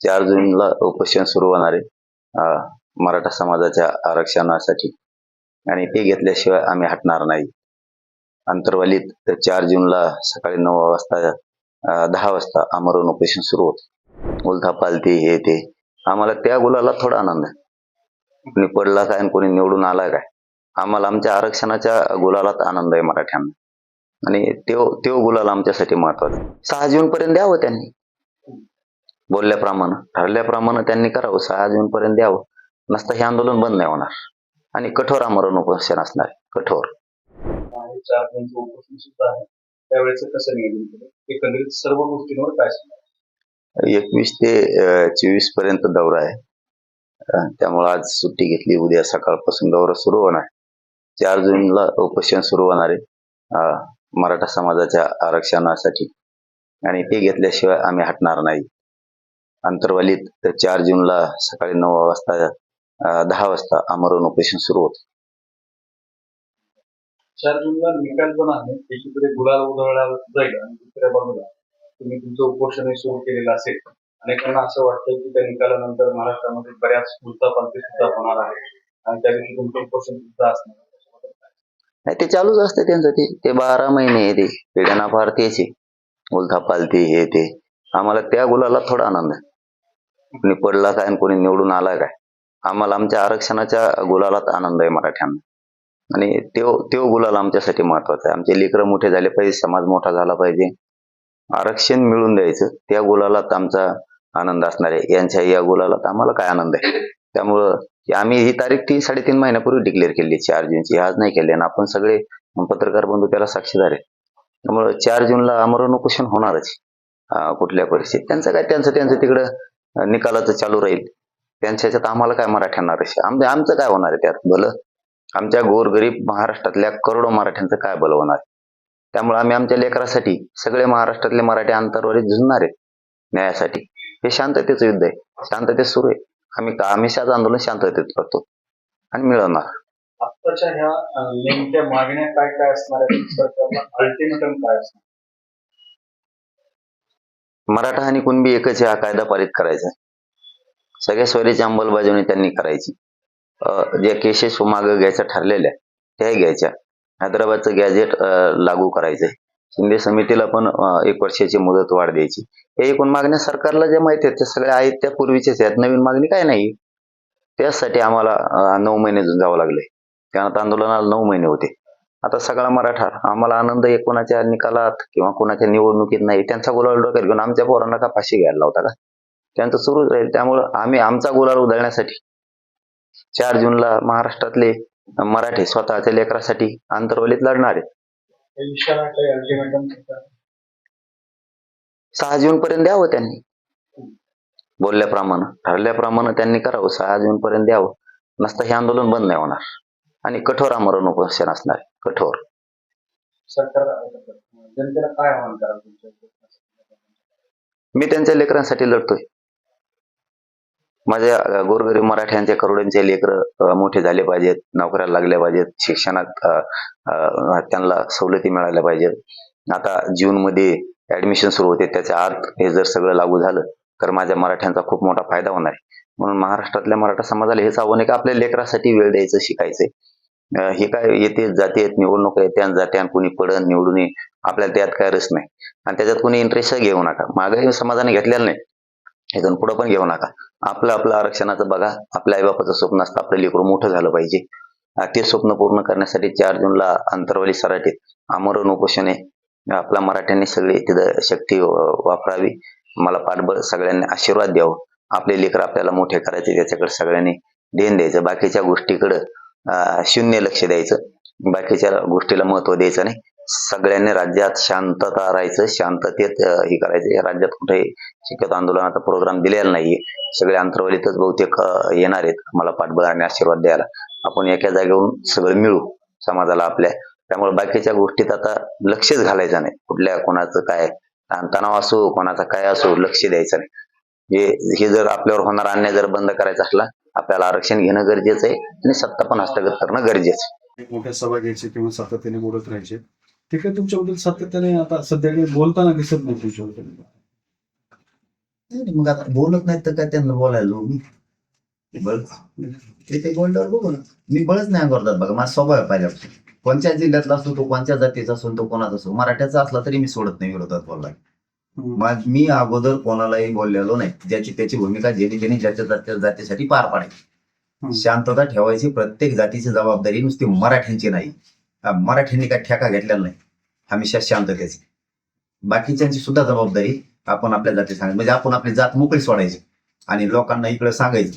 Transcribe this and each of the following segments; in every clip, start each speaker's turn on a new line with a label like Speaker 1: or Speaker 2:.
Speaker 1: चार जूनला उपोषण सुरू होणार आहे मराठा समाजाच्या आरक्षणासाठी. आणि ते घेतल्याशिवाय आम्ही हटणार नाही. अंतर्वालीत चार जूनला सकाळी नऊ वाजता दहा वाजता आमरण उपोषण सुरू होत. उलथा पालती हे ते. आम्हाला त्या गुलाला थोडा आनंद आहे. कोणी पडला काय आणि कोणी निवडून आला काय? आम्हाला आमच्या आरक्षणाच्या गुलालात आनंद आहे मराठ्यांना. आणि त्यो त्यो गुलाल आमच्यासाठी महत्त्वाचा आहे. सहा जून पर्यंत द्यावं त्यांनी. बोलल्याप्रमाणे ठरल्याप्रमाणे त्यांनी करावं सहा जून पर्यंत द्यावं नसतं हे आंदोलन बंद नाही होणार. आणि कठोर आमरण उपोषण असणार. कठोर. एकवीस ते चोवीसपर्यंत दौरा आहे. त्यामुळे आज सुट्टी घेतली उद्या सकाळपासून दौरा सुरू होणार. चार जूनला उपोषण सुरू होणार आहे मराठा समाजाच्या आरक्षणासाठी. आणि ते घेतल्याशिवाय आम्ही हटणार नाही. अंतर्वालीत तर चार जूनला सकाळी नऊ वाजता दहा वाजता आमरण उपोषण सुरू होतं.
Speaker 2: चार जूनला निकाल पण आहे. एकीकडे गुलाल उधळला जाईल आणि दुसऱ्या बाजूला तुम्ही तुमचं उपोषण सुरू केलेलं असेल. अनेकांना असं वाटतं की त्या निकालानंतर महाराष्ट्रामध्ये बऱ्याच पालखी सुद्धा होणार आहे. आणि त्या दिवशी तुमचं उपोषण सुद्धा असणार?
Speaker 1: नाही ते चालूच असते त्यांचं. ते ते बारा महिने आहे ते. पिढ्यांना फार तेच आहे. उलथा पालती हे ते. आम्हाला त्या गुलाला थोडा आनंद आहे. कोणी पडला काय आणि कोणी निवडून आला काय? आम्हाला आमच्या आरक्षणाच्या गुलालात आनंद आहे मराठ्यांना. आणि त्यो त्यो गुलाल आमच्यासाठी महत्त्वाचा आहे. आमचे लेकरं मोठे झाले पाहिजे समाज मोठा झाला पाहिजे. आरक्षण मिळून द्यायचं त्या गुलालात आमचा आनंद असणार आहे. यांच्या या गुलालात आम्हाला काय आनंद आहे? त्यामुळं आम्ही ही तारीख तीन साडेतीन महिन्यापूर्वी डिक्लेअर केली चार जूनची. आज नाही केली आणि आपण सगळे पत्रकार बंधू त्याला साक्षीदार आहे. त्यामुळं चार जूनला अमरण उपोषण होणारच. कुठल्या परिस्थितीत? त्यांचं काय? त्यांचं त्यांचं तिकडं निकालाचं चालू राहील. त्यांच्या ह्याच्यात आम्हाला काय मराठ्यांना रश आमचं आमचं काय होणार आहे त्यात? भलं? आमच्या गोरगरीब महाराष्ट्रातल्या करोडो मराठ्यांचं काय भलं होणार? त्यामुळे आम्ही आमच्या लेकरासाठी सगळे महाराष्ट्रातले मराठी अंतरवारी झुंजणार आहेत न्यायासाठी. हे शांततेचं युद्ध आहे. शांततेत सुरू आहे. आम्ही हमेशाच आंदोलन शांततेत करतो. आणि मिळवणार.
Speaker 2: आत्ताच्या ह्या नेमक्या मागण्या काय काय असणार आहेत? अल्टिमेटम काय असणार?
Speaker 1: मराठा आणि कुणबी एकच हा कायदा पारित करायचा सगळ्या स्वरीची अंमलबजावणी त्यांनी करायची. ज्या केसेस मागं घ्यायच्या ठरलेल्या त्याही घ्यायच्या. हैदराबादचं गॅजेट लागू करायचंय. शिंदे समितीला पण एक वर्षाची मुदत वाढ द्यायची. हे एकूण मागण्या सरकारला ज्या माहिती आहेत त्या सगळ्या आहेत त्या पूर्वीच्याच आहेत. नवीन मागणी काय नाही. त्याचसाठी आम्हाला नऊ महिने जावं लागले. त्यानंतर आंदोलनाला नऊ महिने होते. आता सगळा मराठा आम्हाला आनंद आहे कोणाच्या निकालात किंवा कोणाच्या निवडणुकीत नाही त्यांचा गुलाल डोक्यात घेऊन आमच्या पोरांना का फाशी घ्यायला लावता का? त्यांचं सुरूच राहील. त्यामुळं आम्ही आमचा गुलाल उधळण्यासाठी चार जूनला महाराष्ट्रातले मराठी स्वतःच्या लेकरासाठी आंतरवलीत लढणार. आहेत सहा जून पर्यंत द्यावं त्यांनी. बोलल्याप्रमाणे ठरल्याप्रमाणे त्यांनी करावं. सहा जून पर्यंत द्यावं. नसतं हे आंदोलन बंद नाही होणार. आणि कठोर आमरण उपोषण असणार आहे. कठोर
Speaker 2: जनतेला काय आव्हान
Speaker 1: मी त्यांच्या लेकरांसाठी लढतोय. माझ्या गोरगरीब मराठ्यांच्या करोडांचे लेकर मोठे झाले पाहिजेत नोकऱ्याला लागल्या पाहिजेत शिक्षणात त्यांना सवलती मिळाल्या पाहिजेत. आता जून मध्ये ऍडमिशन सुरू होते त्याच्या आत हे जर सगळं लागू झालं तर माझ्या मराठ्यांचा खूप मोठा फायदा होणार आहे. म्हणून महाराष्ट्रातल्या मराठा समाजाला हेच आव्हान आहे की आपल्या लेकरासाठी वेळ द्यायचं शिकायचंय. हे काय येते जाते निवडणूक येते आणि जाते आणि कुणी पडन निवडून ये. आपल्याला त्यात काय रस नाही. आणि त्याच्यात कुणी इंटरेस्ट घेऊ नका. मागे समाजाने घेतलेलं नाही. इथून पुढे पण घेऊ नका. आपलं आपलं आरक्षणाचं बघा. आपल्या आईबापाचं स्वप्न असतं आपलं लेकरू मोठं झालं पाहिजे. ते स्वप्न पूर्ण करण्यासाठी चार जूनला अंतरवाली सराटीत आमरण उपोषण आहे. आपल्या मराठ्यांनी सगळी तिथं शक्ती वापरावी. मला पाठबळ सगळ्यांनी आशीर्वाद द्यावं. आपले लेकर आपल्याला मोठे करायचे त्याच्याकडे सगळ्यांनी देण द्यायचं. बाकीच्या गोष्टीकडं शून्य लक्ष द्यायचं. बाकीच्या गोष्टीला महत्त्व द्यायचं नाही. सगळ्यांनी राज्यात शांतता राहायचं. शांततेत हे करायचं. या राज्यात कुठेही शिक्षक आंदोलनाचा प्रोग्राम दिलेला नाहीये. सगळे अंतरवलीतच बहुतेक येणार आहेत. मला पाठबळ आणि आशीर्वाद द्यायला. आपण एका जागेवरून सगळं मिळू समाजाला आपल्या. त्यामुळे बाकीच्या गोष्टीत आता लक्षच घालायचं नाही. कुठल्या कोणाचं काय ताणतणाव असो कोणाचा काय असो लक्ष द्यायचं नाही. हे हे जर आपल्यावर होणारा अन्याय जर बंद करायचा असला आपल्याला आरक्षण घेणं गरजेचं आहे आणि सत्ता पण हस्तगत करणं गरजेचं आहे.
Speaker 3: एक मोठ्या सभा घ्यायची किंवा सातत्याने बोलत राहायचे. ते काही तुमच्याबद्दल सातत्याने आता सध्या बोलताना दिसत नाही तुमच्याबद्दल.
Speaker 4: नाही नाही, मग आता बोलत नाहीत तर काय त्यांना बोलायला जाऊ मी बळ ते ते बोलल्यावर बघू ना. मी बळच नाही करतात बघा माझा स्वभाव आहे पहिल्यापासून कोणत्या जिल्ह्यातला असतो तो कोणत्या जातीचा असो तो कोणाचा असो. मराठ्याचा असला तरी मी सोडत नाही विरोधात बोलला मी अगोदर कोणालाही बोललेलो नाही. ज्याची त्याची भूमिका ज्याने त्याने ज्याच्या जाती जातीसाठी पार पाडायची. शांतता ठेवायची. प्रत्येक जातीची जबाबदारी नुसती मराठ्यांची नाही. मराठ्यांनी काय ठेका घेतलेला नाही. हमेशा शांततेची. बाकीच्यांची सुद्धा जबाबदारी आपण आपल्या जाती सांगायची म्हणजे आपण आपली जात मोकळी सोडायची. आणि लोकांना इकडे सांगायचं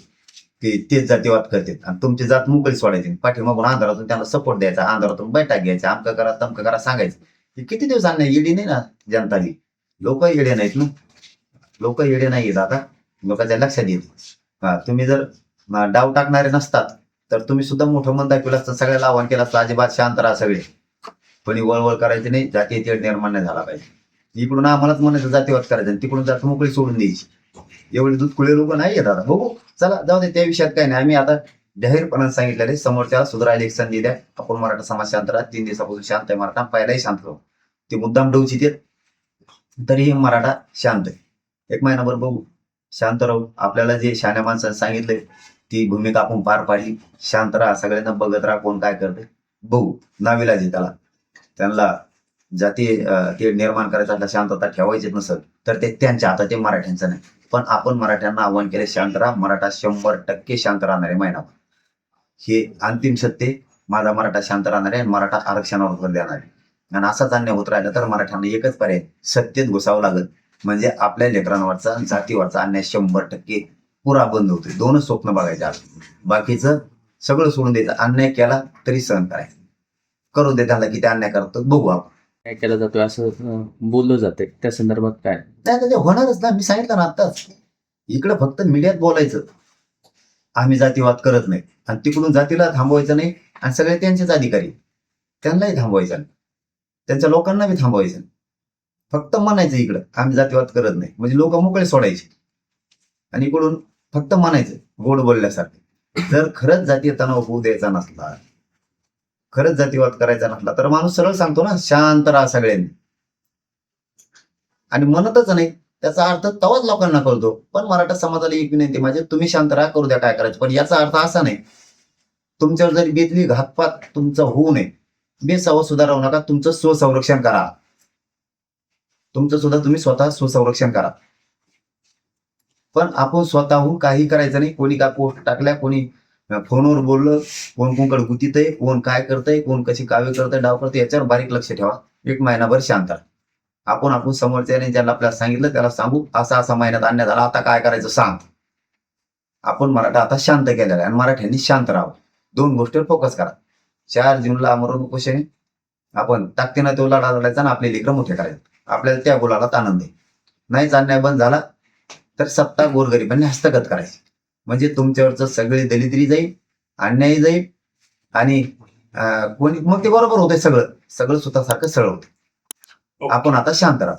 Speaker 4: की तेच जातीवाद करतात. आणि तुमची जात मोकळी सोडायची. पाठीमागून अंधारातून त्यांना सपोर्ट द्यायचा. अंधारातून बैठक घ्यायचा. आमकं करा तमकं करा सांगायचं. किती दिवस आणणे येडी नाही ना जनता बी लोक येडे नाहीत ना. लोक येडे नाही दादा आता लोकांच्या लक्षात येत हा तुम्ही जर डाव टाकणारे नसतात तर तुम्ही सुद्धा मोठं मन दाखवलं असतं सगळ्याला आव्हान केलं असतं अजिबात शांत राहा सगळे. कोणी वळवळ करायची नाही जाती तेढ निर्माण नाही झाला पाहिजे. इकडून आम्हालाच म्हणायचं जातीवाद करायचं आणि तिकडून जात मोकळी सोडून द्यायची. एवढे दूध कुळे लोक नाही येत हो चला जाऊ दे त्या विषयात काय नाही. आम्ही आता जाहीरपणाने सांगितलेले समोरच्या सुधारायला एक संधी द्या. आपण मराठा समाज शांत राहा. तीन दिवसापासून शांत आहे मराठा. पहिलाही शांत राहू. ते मुद्दाम डोची देत तरीही मराठा शांत आहे. एक महिनाभर बघू. शांत राहू. आपल्याला जे शाण्या माणसाने सांगितलंय ती भूमिका आपण पार पाडली. शांत राहा. सगळ्यांना बघत राहा कोण काय करते बघू. नाविलाज त्याला त्यांना जाती ते निर्माण करायचं असलं शांतता ठेवायचीच नसेल तर ते त्यांच्या हातात ते मराठ्यांचं नाही. पण आपण मराठ्यांना आव्हान केले शांत राहा. मराठा शंभर टक्के शांत राहणार आहे महिनाभर. हे अंतिम सत्य माझा मराठा शांत राहणार आहे आणि मराठा आरक्षणावर भर देणार. आहे आणि असाच अन्याय होत राहिला तर मराठ्यांना एकच पर्याय सत्तेत घुसावं लागत. म्हणजे आपल्या लेकरांवरचा जातीवरचा अन्याय शंभर टक्के पुरा बंद होतो दोनच स्वप्न बघायचे बाकीचं सगळं सोडून द्यायचं. अन्याय केला तरी सहन करायचं. करू दे त्याला किती अन्याय करतो. बघू आपण.
Speaker 5: काय केलं जातोय असं बोललं जाते त्या संदर्भात काय?
Speaker 4: नाही ते होणारच ना. मी सांगितलं ना आत्ताच. इकडं फक्त मीडियात बोलायचं. आम्ही जातीवाद करत नाही. आणि तिकडून जातीला थांबवायचं नाही. आणि सगळे त्यांचेच अधिकारी. त्यांनाही थांबवायचं नाही. त्यांच्या लोकांना बी थांबवायचं फक्त म्हणायचं इकडं आम्ही जातीवाद करत नाही. म्हणजे लोक मोकळे सोडायचे. आणि इकडून फक्त म्हणायचं गोड बोलल्यासारखे. जर खरंच जातीय तणाव होऊ द्यायचा नसला खरंच जातीवाद करायचा नसला तर माणूस सरळ सांगतो ना शांत राहा सगळ्यांनी. आणि म्हणतच नाही त्याचा अर्थ तवाच लोकांना कळतो. पण मराठा समाजाला एक विनंती म्हणजे तुम्ही शांत राहा करू द्या काय करायचं. पण याचा अर्थ असा नाही. तुमच्यावर जरी बेतली घातपात तुमचा होऊ नये तुम्ही सुद्धा राहू नका तुमचं स्वसंरक्षण करा. तुमचं सुद्धा तुम्ही स्वतः स्वसंरक्षण करा. पण आपण स्वतःहून काही करायचं नाही. कोणी का पोस्ट टाकल्या कोणी फोनवर बोललं कोण कोणकडे गुतीत आहे कोण काय करतंय कोण कशी कावे करतंय डाव करतंय याच्यावर बारीक लक्ष ठेवा. एक महिनाभर शांत आपण आपण समोरच्याने ज्याला आपल्याला सांगितलं त्याला सांगू असा असा महिन्यात आणण्यात आला आता काय करायचं सांग. आपण मराठा आता शांत केलेला आहे आणि मराठ्यांनी शांत राहावं. दोन गोष्टीवर फोकस करा. चार जूनला अमरण उपोषण आपण ताकदीनं तो लढा लढायचा आणि आपले लेकरं मोठे करायचे. आपल्याला त्या गुलालात आनंद आहे. नाहीच अन्याय बंद झाला तर सत्ता गोरगरिबांनी हस्तगत करायची. म्हणजे तुमच्यावरचं सगळे दलितरी जाईल अन्यायी जाईल आणि कोणी मग ते बरोबर होतंय सगळं. सगळं स्वतःसारखं सरळ होतं आपण आता शांत राहा.